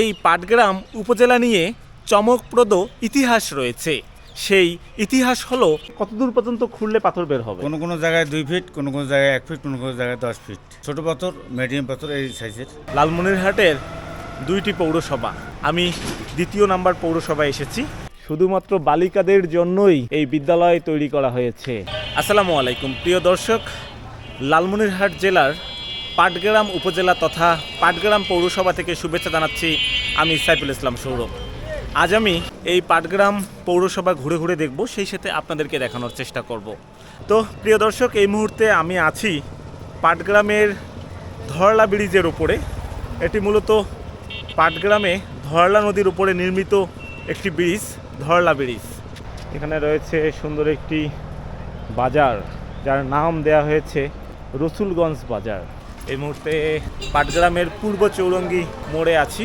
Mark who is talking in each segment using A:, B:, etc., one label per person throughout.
A: এই পাটগ্রাম উপজেলা নিয়ে চমকপ্রদ ইতিহাস রয়েছে। সেই ইতিহাস হলো কতদূর পর্যন্ত খুললে পাথর বের হবে?
B: কোনো কোনো জায়গায় দুই ফিট কোনো কোনো জায়গায় এক ফিট কোনো কোনো জায়গায় দশ ফিট ছোট পাথর মিডিয়াম পাথর এই সাইজের
A: লালমনিরহাটের দুইটি পৌরসভা। আমি দ্বিতীয় নাম্বার পৌরসভায় এসেছি। শুধুমাত্র বালিকাদের জন্যই এই বিদ্যালয় তৈরি করা হয়েছে। আসসালামু আলাইকুম। প্রিয় দর্শক লালমনিরহাট জেলার পাটগ্রাম উপজেলা তথা পাটগ্রাম পৌরসভা থেকে শুভেচ্ছা জানাচ্ছি আমি সাইফুল ইসলাম সৌরভ। আজ আমি এই পাটগ্রাম পৌরসভা ঘুরে ঘুরে দেখব, সেই সাথে আপনাদেরকে দেখানোর চেষ্টা করব। তো প্রিয় দর্শক, এই মুহূর্তে আমি আছি পাটগ্রামের ধরলা ব্রিজের উপরে। এটি মূলত পাটগ্রামে ধরলা নদীর উপরে নির্মিত একটি ব্রিজ, ধরলা ব্রিজ। এখানে রয়েছে সুন্দর একটি বাজার, যার নাম দেয়া হয়েছে রসুলগঞ্জ বাজার। এই মুহূর্তে পাটগ্রামের পূর্ব চৌরঙ্গি মোড়ে আছি।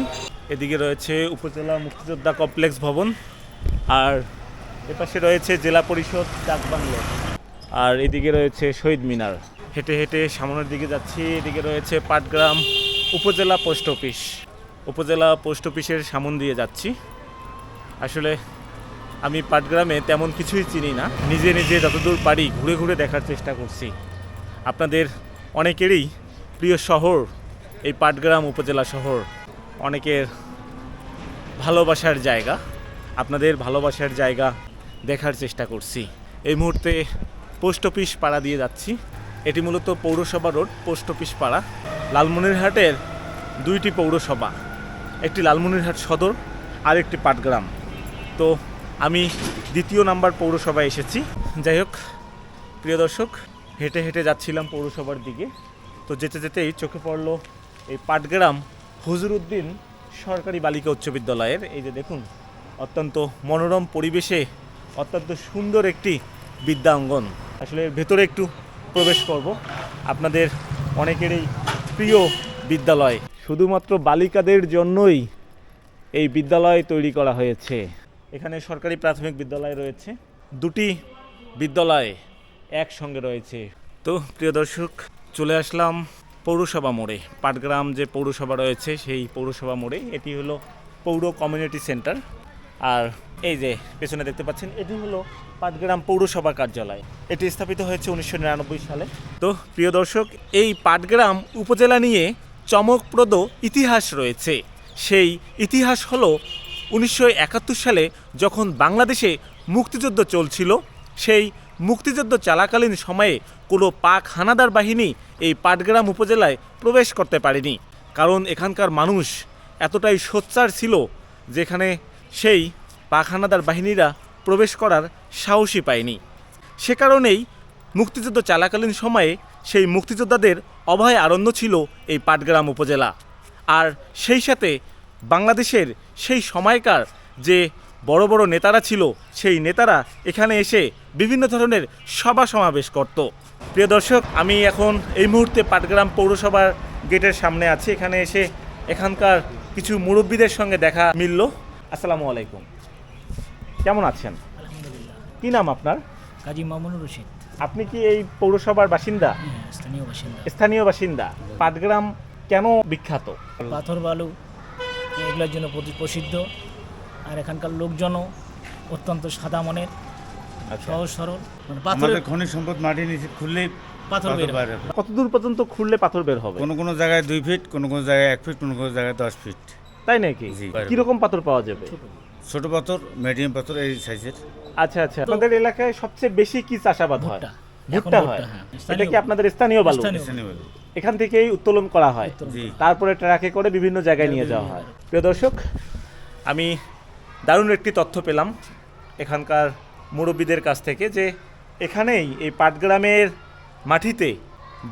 A: এদিকে রয়েছে উপজেলা মুক্তিযোদ্ধা কমপ্লেক্স ভবন আর এপাশে রয়েছে জেলা পরিষদ ডাকবাংলো। আর এদিকে রয়েছে শহীদ মিনার। হেঁটে হেঁটে সামনের দিকে যাচ্ছি, এদিকে রয়েছে পাটগ্রাম উপজেলা পোস্ট অফিস। উপজেলা পোস্ট অফিসের সামন দিয়ে যাচ্ছি। আসলে আমি পাটগ্রামে তেমন কিছুই চিনি না। নিজে নিজে যতদূর পারি ঘুরে ঘুরে দেখার চেষ্টা করছি। আপনাদের অনেকেরই প্রিয় শহর, এই পাটগ্রাম উপজেলা শহর অনেকের ভালোবাসার জায়গা। আপনাদের ভালোবাসার জায়গা দেখার চেষ্টা করছি। এই মুহূর্তে পোস্ট অফিস পাড়া দিয়ে যাচ্ছি। এটি মূলত পৌরসভা রোড, পোস্ট অফিস পাড়া। লালমনিরহাটের দুইটি পৌরসভা, একটি লালমনিরহাট সদর আর একটি পাটগ্রাম। তো আমি দ্বিতীয় নাম্বার পৌরসভায় এসেছি। যাই হোক, প্রিয় দর্শক, হেঁটে হেঁটে যাচ্ছিলাম পৌরসভার দিকে। তো যেতে যেতেই চোখে পড়ল এই পাটগ্রাম হুজুরউদ্দিন সরকারি বালিকা উচ্চ বিদ্যালয়ের। এই যে দেখুন, অত্যন্ত মনোরম পরিবেশে, অত্যন্ত সুন্দর একটি বিদ্যাঙ্গন আসলে ভেতরে একটু প্রবেশ করব। আপনাদের অনেকেরই প্রিয় বিদ্যালয়। শুধুমাত্র বালিকাদের জন্যই এই বিদ্যালয় তৈরি করা হয়েছে। এখানে সরকারি প্রাথমিক বিদ্যালয় রয়েছে। দুটি বিদ্যালয় একসঙ্গে রয়েছে। তো প্রিয় দর্শক চলে আসলাম পৌরসভা মোড়ে। পাটগ্রাম যে পৌরসভা রয়েছে, সেই পৌরসভা মোড়ে। এটি হলো পৌর কমিউনিটি সেন্টার। আর এই যে পেছনে দেখতে পাচ্ছেন, এটি হলো পাটগ্রাম পৌরসভা কার্যালয়। এটি স্থাপিত হয়েছে উনিশশো নিরানব্বই সালে। তো প্রিয় দর্শক, এই পাটগ্রাম উপজেলা নিয়ে চমকপ্রদ ইতিহাস রয়েছে। সেই ইতিহাস হলো উনিশশো একাত্তর সালে যখন বাংলাদেশে মুক্তিযুদ্ধ চলছিল, সেই মুক্তিযুদ্ধ চলাকালীন সময়ে কোনো পাক হানাদার বাহিনী এই পাটগ্রাম উপজেলায় প্রবেশ করতে পারেনি। কারণ এখানকার মানুষ এতটাই সোচ্চার ছিল যেখানে সেই পাক হানাদার বাহিনীরা প্রবেশ করার সাহসই পায়নি। সে কারণেই মুক্তিযুদ্ধ চলাকালীন সময়ে সেই মুক্তিযোদ্ধাদের অভয় আরণ্য ছিল এই পাটগ্রাম উপজেলা। আর সেই সাথে বাংলাদেশের সেই সময়কার যে বড় বড় নেতারা ছিল সেই নেতারা এখানে এসে বিভিন্ন ধরনের সভা সমাবেশ করত। প্রিয় দর্শক আমি এখন এই মুহূর্তে পাটগ্রাম পৌরসভার গেটের সামনে আছি। এখানে এসে এখানকার কিছু মুরব্বীদের সঙ্গে দেখা মিলল। আসসালামু আলাইকুম। কেমন আছেন? কি নাম আপনার?
C: কাজী মামুনুর রশিদ।
A: আপনি কি এই পৌরসভার বাসিন্দা?
C: হ্যাঁ, স্থানীয় বাসিন্দা।
A: স্থানীয় বাসিন্দা। পাটগ্রাম কেন বিখ্যাত?
C: পাথর বালু এগুলোর জন্য প্রসিদ্ধ। আর এখানকার লোকজনও অত্যন্ত সাদা মনের
A: আচ্ছা।
C: সহজ সরল। মানে পাথরের
B: আমাদের খনিজ সম্পদ মাটি নিচে খুললে
C: পাথর বের হয়।
A: কতদূর পর্যন্ত খুললে পাথর বের হবে?
B: কোনো কোনো জায়গায় দুই ফিট কোনো কোনো জায়গায় এক ফিট কোনো কোনো জায়গায় দশ ফিট
A: তাই নাকি। কীরকম পাথর পাওয়া যাবে?
B: ছোট। পাথর মিডিয়াম পাথর এই সাইজের
A: আচ্ছা আচ্ছা। আপনাদের এলাকায় সবচেয়ে বেশি কি চাষাবাদ হয়?
C: ভুট্টা।
A: হয়।
C: হ্যাঁ।
A: এটা কি আপনাদের স্থানীয় বালু?
C: স্থানীয়।
B: স্থানীয় বালু।
A: এখান থেকেই উত্তোলন করা হয়। তারপরে ট্রাকে করে বিভিন্ন জায়গায় নিয়ে যাওয়া হয়। প্রিয় দর্শক আমি দারুণ একটি তথ্য পেলাম এখানকার মুরব্বীদের কাছ থেকে যে এখানেই এই পাটগ্রামের মাটিতে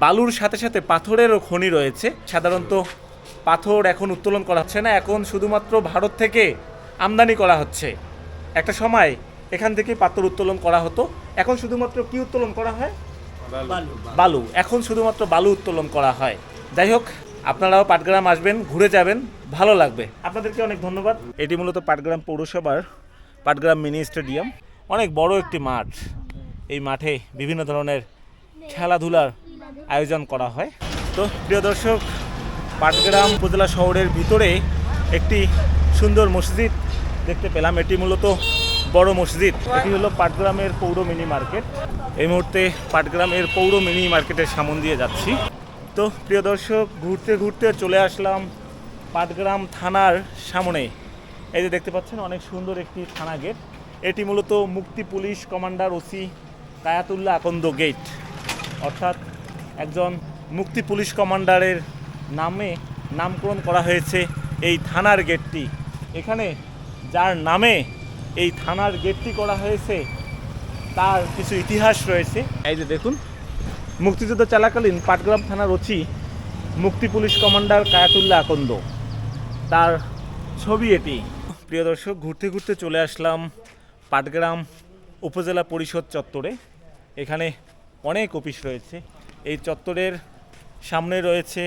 A: বালুর সাথে সাথে পাথরেরও খনি রয়েছে। সাধারণত পাথর এখন উত্তোলন করা হচ্ছে না এখন শুধুমাত্র ভারত থেকে আমদানি করা হচ্ছে। একটা সময় এখান থেকে পাথর উত্তোলন করা হতো এখন শুধুমাত্র কি উত্তোলন করা হয়?
C: বালু।
A: বালু। এখন শুধুমাত্র বালু উত্তোলন করা হয়। যাই হোক আপনারাও পাটগ্রাম আসবেন ঘুরে যাবেন ভালো লাগবে। আপনাদেরকে অনেক ধন্যবাদ। এটি মূলত পাটগ্রাম পৌরসভার পাটগ্রাম মিনি স্টেডিয়াম। অনেক বড় একটি মাঠ। এই মাঠে বিভিন্ন ধরনের খেলাধুলার আয়োজন করা হয়। তো প্রিয় দর্শক পাটগ্রাম উপজেলা শহরের ভিতরে একটি সুন্দর মসজিদ দেখতে পেলাম। এটি মূলত বড় মসজিদ। এটি হলো পাটগ্রামের পৌর মিনি মার্কেট। এই মুহূর্তে পাটগ্রামের পৌর মিনি মার্কেটের সামন দিয়ে যাচ্ছি। তো প্রিয় দর্শক, ঘুরতে ঘুরতে চলে আসলাম পাটগ্রাম থানার সামনে। এই যে দেখতে পাচ্ছেন, অনেক সুন্দর একটি থানা গেট। এটি মূলত মুক্তি police commander OC Kayatullah Akanda gate. অর্থাৎ একজন মুক্তি পুলিশ কমান্ডারের নামে নামকরণ করা হয়েছে এই থানার গেটটি। এখানে যার নামে এই থানার গেটটি করা হয়েছে, তার কিছু ইতিহাস রয়েছে। এই যে দেখুন মুক্তিযুদ্ধ চলাকালীন পাটগ্রাম থানার ওসি মুক্তি পুলিশ কমান্ডার কায়াতুল্লাহ আকন্দ। তার ছবি এটি। প্রিয় দর্শক, ঘুরতে ঘুরতে চলে আসলাম পাটগ্রাম উপজেলা পরিষদ চত্বরে। এখানে অনেক অফিস রয়েছে। এই চত্বরের সামনে রয়েছে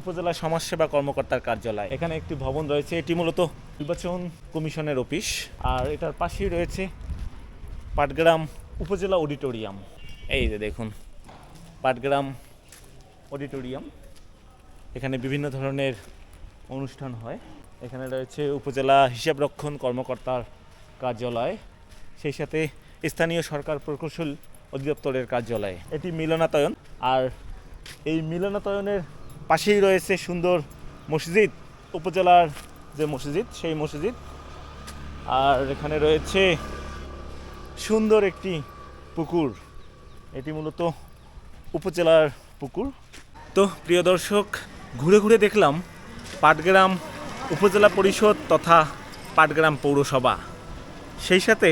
A: উপজেলা সমাজসেবা কর্মকর্তার কার্যালয়। এখানে একটি ভবন রয়েছে। এটি মূলত নির্বাচন কমিশনের অফিস। আর এটার পাশেই রয়েছে পাটগ্রাম উপজেলা অডিটোরিয়াম। এই যে দেখুন পাটগ্রাম অডিটোরিয়াম। এখানে বিভিন্ন ধরনের অনুষ্ঠান হয়। এখানে রয়েছে উপজেলা হিসাবরক্ষণ কর্মকর্তার কার্যালয়। সেই সাথে স্থানীয় সরকার প্রকৌশল অধিদপ্তরের কার্যালয়। এটি মিলনাতয়ন। আর এই মিলনাতয়নের পাশেই রয়েছে সুন্দর মসজিদ, উপজেলার যে মসজিদ, সেই মসজিদ। আর এখানে রয়েছে সুন্দর একটি পুকুর। এটি মূলত উপজেলার পুকুর। তো প্রিয় দর্শক, ঘুরে ঘুরে দেখলাম পাটগ্রাম উপজেলা পরিষদ তথা পাটগ্রাম পৌরসভা। সেই সাথে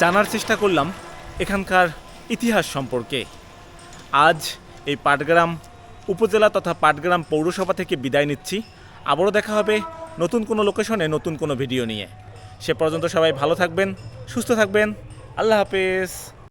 A: জানার চেষ্টা করলাম এখানকার ইতিহাস সম্পর্কে। আজ এই পাটগ্রাম উপজেলা তথা পাটগ্রাম পৌরসভা থেকে বিদায় নিচ্ছি। আবারও দেখা হবে নতুন কোনো লোকেশনে নতুন কোনো ভিডিও নিয়ে। সে পর্যন্ত সবাই ভালো থাকবেন, সুস্থ থাকবেন। আল্লাহ হাফেজ।